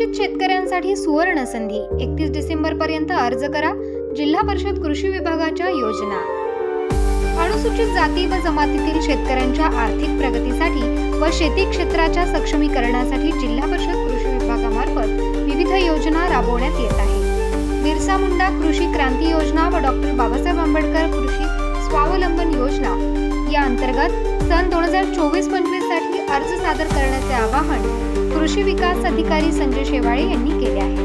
अनुसूचित शेतकऱ्यांसाठी सुवर्ण संधी एकतीस डिसेंबर पर्यंत अर्ज करा. जिल्हा परिषद कृषी विभागाच्या योजना. अनुसूचित जाती व जमातीतील शेतकऱ्यांच्या आर्थिक प्रगतीसाठी व शेती क्षेत्राच्या सक्षमीकरणासाठी जिल्हा परिषद कृषी विभागामार्फत विविध योजना राबवण्यात येत आहे. बिरसा मुंडा कृषी क्रांती योजना व डॉक्टर बाबासाहेब आंबेडकर कृषी स्वावलंबन योजना. या अंतर्गत सन दोन हजार चोवीस पंचवीससाठी अर्ज सादर करण्याचे आवाहन कृषी विकास अधिकारी संजय शेवाळे यांनी केले आहे.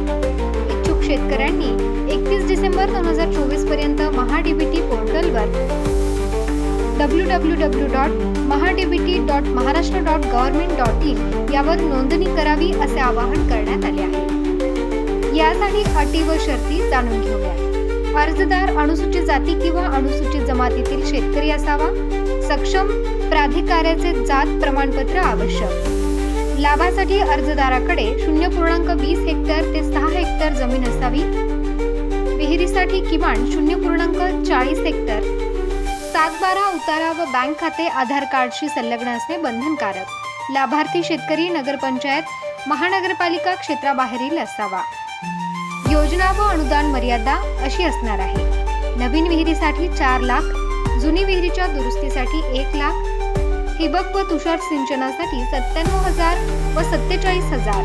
इच्छुक शेतकऱ्यांनी एकतीस डिसेंबर दोन हजार चोवीसपर्यंत महाडीबीटी पोर्टलवर W W W dot MahaDBT dot Maharashtra dot government dot in यावर नोंदणी करावी असे आवाहन करण्यात आले आहे. यासाठी अटी व शर्ती जाणून घेऊया. अर्जदार अनुसूचित जाती किंवा अनुसूचित जमातीतील शेतकरी असावा. सक्षम प्राधिकाऱ्याचे जात प्रमाणपत्र आवश्यक. लाभासाठी अर्जदाराकडे शून्य पूर्णांक वीस हेक्टर ते सहा हेक्टर जमीन असावी. विहिरीसाठी किमान शून्य पूर्णांक चाळीस हेक्टर. सात बारा उतारा व बँक खाते आधार कार्डशी संलग्न असणे बंधनकारक. लाभार्थी शेतकरी नगरपंचायत महानगरपालिका क्षेत्राबाहेरील असावा. योजना व अनुदान मर्यादा अशी असणार आहे. नवीन विहिरीसाठी चार लाख जुनी विहिरीच्या दुरुस्तीसाठी एक लाख ठिबक व तुषार सिंचनासाठी सत्त्याण्णव हजार व सत्तेचाळीस हजार.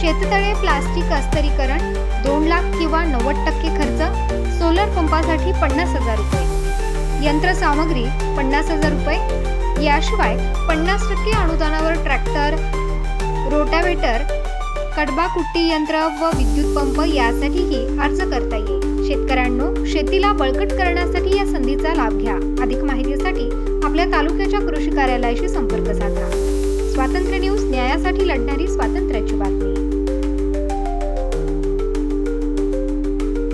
शेततळे प्लास्टिक अस्तरीकरण दोन लाख किंवा नव्वद टक्के खर्च सोलर पंपासाठी पन्नास हजार रुपये. यंत्रसामग्री पन्नास हजार रुपये. याशिवाय पन्नास टक्के अनुदानावर ट्रॅक्टर रोटावेटर कडबा कुट्टी यंत्र व विद्युत पंप यासाठीही अर्ज करता येईल. शेतकऱ्यांनो शेतीला बळकट करण्यासाठी या संधीचा लाभ घ्या. अधिक आपल्या तालुक्याच्या कृषी कार्यालयाशी संपर्क साधा. स्वातंत्र्य न्यूज न्यायासाठी लढणारी स्वातंत्र्याची बातमी.